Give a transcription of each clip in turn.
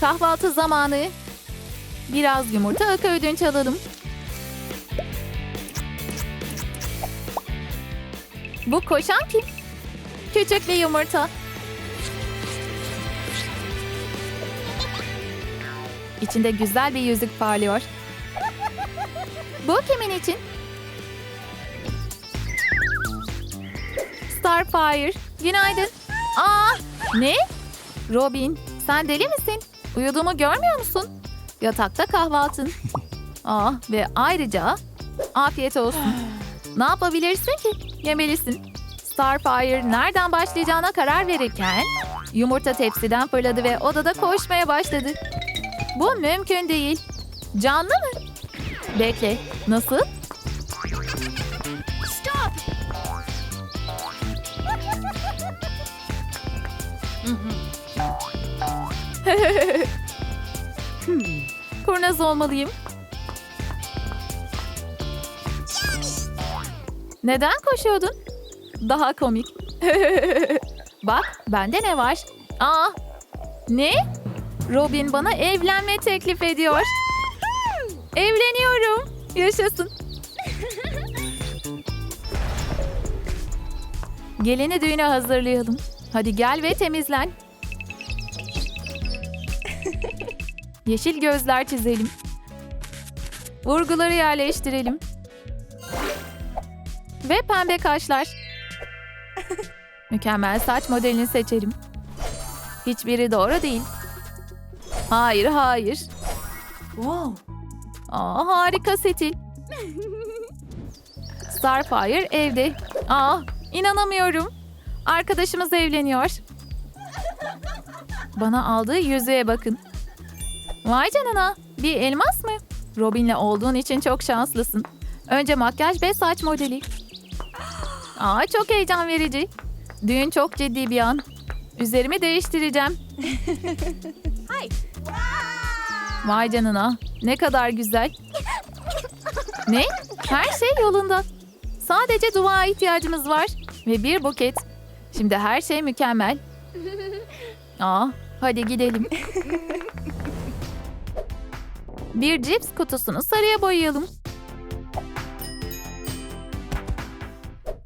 Kahvaltı zamanı. Biraz yumurta akı ödünç alalım. Bu koşan kim? Küçük bir yumurta. İçinde güzel bir yüzük parlıyor. Bu kimin için? Starfire. Günaydın. Aa, ne? Robin, sen deli misin? Uyuduğumu görmüyor musun? Yatakta kahvaltın. Aa, ve ayrıca afiyet olsun. Ne yapabilirsin ki? Yemelisin. Starfire nereden başlayacağına karar verirken yumurta tepsiden fırladı ve odada koşmaya başladı. Bu mümkün değil. Canlı mı? Bekle. Nasıl? Kurnaz olmalıyım. Neden koşuyordun? Daha komik. Bak, bende ne var? Aa, ne? Robin bana evlenme teklif ediyor. Evleniyorum. Yaşasın. Gelini düğüne hazırlayalım. Hadi gel ve temizlen. Yeşil gözler çizelim. Vurguları yerleştirelim. Ve pembe kaşlar. Mükemmel saç modelini seçelim. Hiçbiri doğru değil. Hayır, hayır. Wow. Aa, harika Setil. Starfire evde. Aa, inanamıyorum. Arkadaşımız evleniyor. Bana aldığı yüzüğe bakın. Vay canına. Bir elmas mı? Robin'le olduğun için çok şanslısın. Önce makyaj ve saç modeli. Aa, çok heyecan verici. Düğün çok ciddi bir an. Üzerimi değiştireceğim. Vay canına. Ne kadar güzel. Ne? Her şey yolunda. Sadece dua ihtiyacımız var. Ve bir buket. Şimdi her şey mükemmel. Aa, hadi gidelim. Bir cips kutusunu sarıya boyayalım.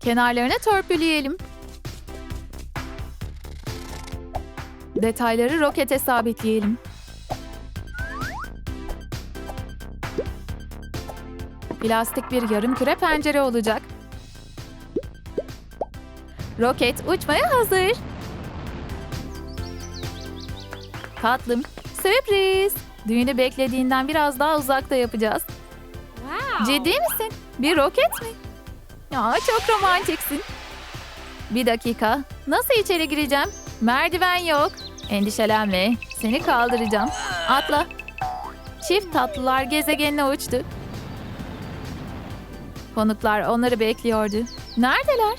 Kenarlarını törpüleyelim. Detayları rokete sabitleyelim. Plastik bir yarım küre pencere olacak. Roket uçmaya hazır. Tatlım, sürpriz. Düğünü beklediğinden biraz daha uzakta yapacağız. Ciddi misin? Bir roket mi? Ya çok romantiksin. Bir dakika. Nasıl içeri gireceğim? Merdiven yok. Endişelenme. Seni kaldıracağım. Atla. Çift tatlılar gezegenine uçtu. Konuklar onları bekliyordu. Neredeler?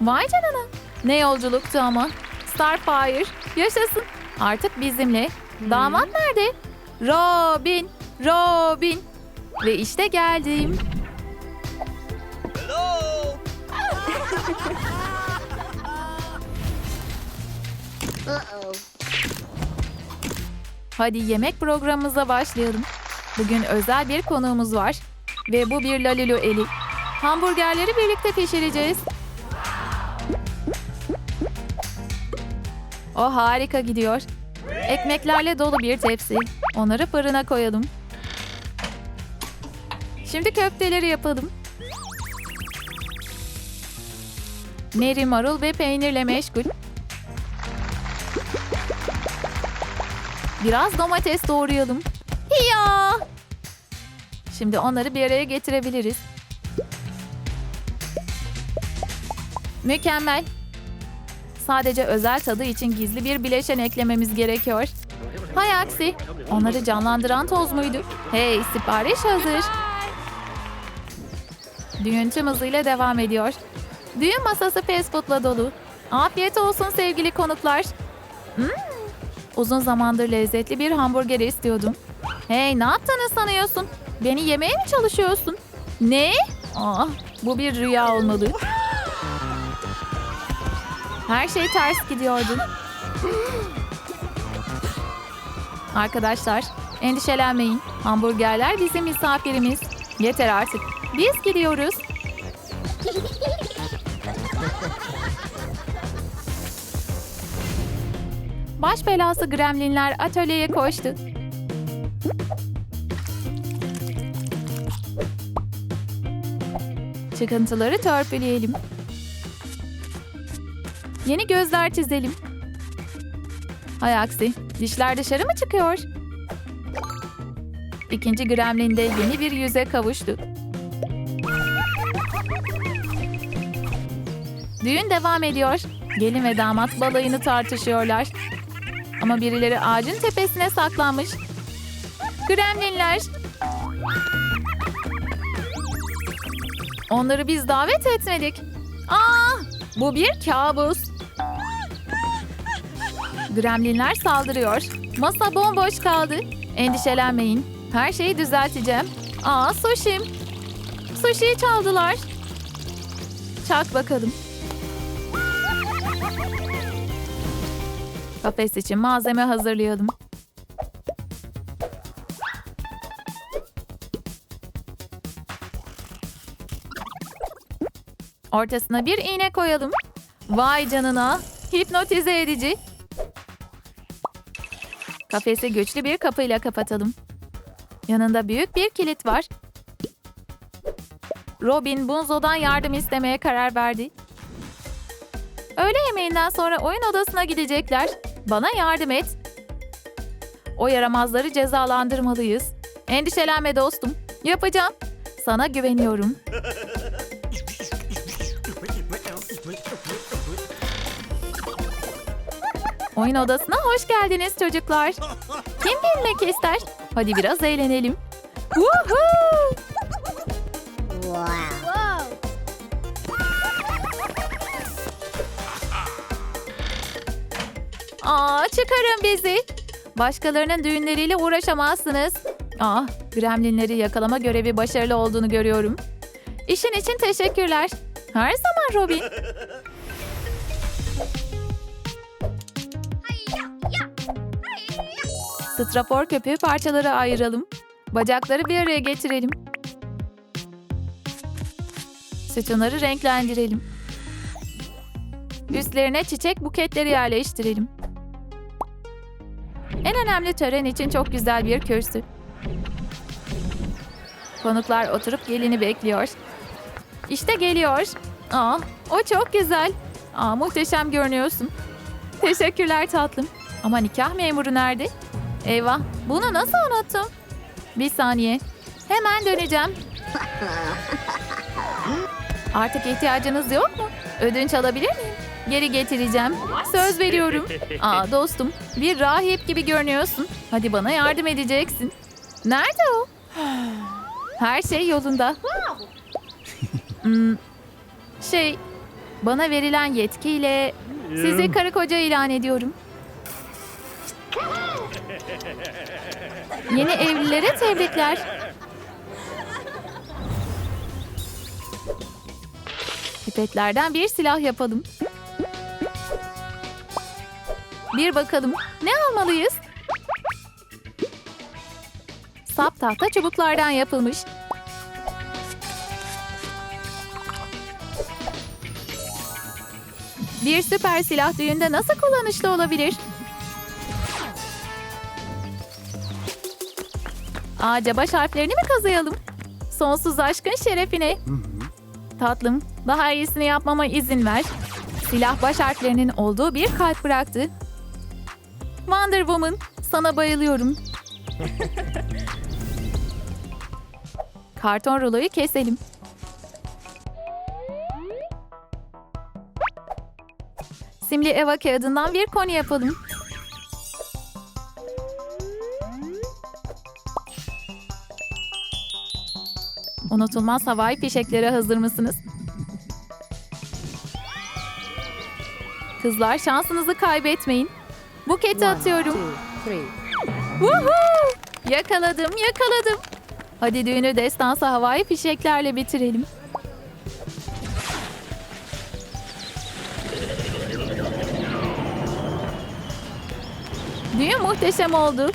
Vay canına. Ne yolculuktu ama. Starfire. Yaşasın. Artık bizimle. Damat nerede? Robin. Robin. Ve işte geldim. Hadi yemek programımıza başlayalım. Bugün özel bir konuğumuz var. Ve bu bir Lalilu eli. Hamburgerleri birlikte pişireceğiz. O harika gidiyor. Ekmeklerle dolu bir tepsi. Onları fırına koyalım. Şimdi köfteleri yapalım. Mary marul ve peynirle meşgul. Biraz domates doğrayalım. Ya! Şimdi onları bir araya getirebiliriz. Mükemmel. Sadece özel tadı için gizli bir bileşen eklememiz gerekiyor. Hay aksi. Onları canlandıran toz muydu? Hey sipariş hazır. Düğün tüm hızıyla devam ediyor. Düğün masası fast food'la dolu. Afiyet olsun sevgili konuklar. Hmm, uzun zamandır lezzetli bir hamburger istiyordum. Hey ne yaptığını sanıyorsun? Beni yemeye mi çalışıyorsun? Ne? Ah, bu bir rüya olmalı. Her şey ters gidiyordu. Arkadaşlar, endişelenmeyin. Hamburgerler bizim misafirimiz. Yeter artık. Biz gidiyoruz. Baş belası gremlinler atölyeye koştu. Çıkıntıları törpüleyelim. Yeni gözler çizelim. Hay aksi, dişler dışarı mı çıkıyor? İkinci gremlin de yeni bir yüze kavuştu. Düğün devam ediyor. Gelin ve damat balayını tartışıyorlar. Ama birileri ağacın tepesine saklanmış. Gremlinler. Onları biz davet etmedik. Aa, bu bir kabus. Gremlinler saldırıyor. Masa bomboş kaldı. Endişelenmeyin. Her şeyi düzelteceğim. Aa, sushim. Sushi'yi çaldılar. Çak bakalım. Kafes için malzeme hazırlayalım. Ortasına bir iğne koyalım. Vay canına. Hipnotize edici. Kafesi güçlü bir kapıyla kapatalım. Yanında büyük bir kilit var. Robin Bunzo'dan yardım istemeye karar verdi. Öğle yemeğinden sonra oyun odasına gidecekler. Bana yardım et. O yaramazları cezalandırmalıyız. Endişelenme dostum. Yapacağım. Sana güveniyorum. Oyun odasına hoş geldiniz çocuklar. Kim bilmek ister? Hadi biraz eğlenelim. Woohoo! Aa, çıkarın bizi. Başkalarının düğünleriyle uğraşamazsınız. Ah, gremlinleri yakalama görevi başarılı olduğunu görüyorum. İşin için teşekkürler. Her zaman Robin. Strafor köpüğü parçalara ayıralım. Bacakları bir araya getirelim. Sütunları renklendirelim. Üstlerine çiçek buketleri yerleştirelim. En önemli tören için çok güzel bir kürsü. Konuklar oturup gelini bekliyor. İşte geliyor. Aa, o çok güzel. Aa, muhteşem görünüyorsun. Teşekkürler tatlım. Ama nikah memuru nerede? Eyvah, bunu nasıl unuttum? Bir saniye. Hemen döneceğim. Artık ihtiyacınız yok mu? Ödünç alabilir miyim? Geri getireceğim. Söz veriyorum. Aa dostum, bir rahip gibi görünüyorsun. Hadi bana yardım edeceksin. Nerede o? Her şey yolunda. Hmm, şey, bana verilen yetkiyle sizi karı koca ilan ediyorum. Yeni evlilere tebrikler. Pipetlerden bir silah yapalım. Bir bakalım ne almalıyız? Sap tahta çubuklardan yapılmış. Bir süper silah düğünde nasıl kullanışlı olabilir? Ağaca baş harflerini mi kazıyalım? Sonsuz aşkın şerefine. Tatlım, daha iyisini yapmama izin ver. Silah baş harflerinin olduğu bir kalp bıraktı. Wonder Woman, sana bayılıyorum. Karton ruloyu keselim. Simli Eva kağıdından bir koni yapalım. Unutulmaz havai fişeklere hazır mısınız? Kızlar şansınızı kaybetmeyin. Buketi atıyorum. Woohoo! Yakaladım, yakaladım. Hadi düğünü destansa havai fişeklerle bitirelim. Düğün muhteşem oldu.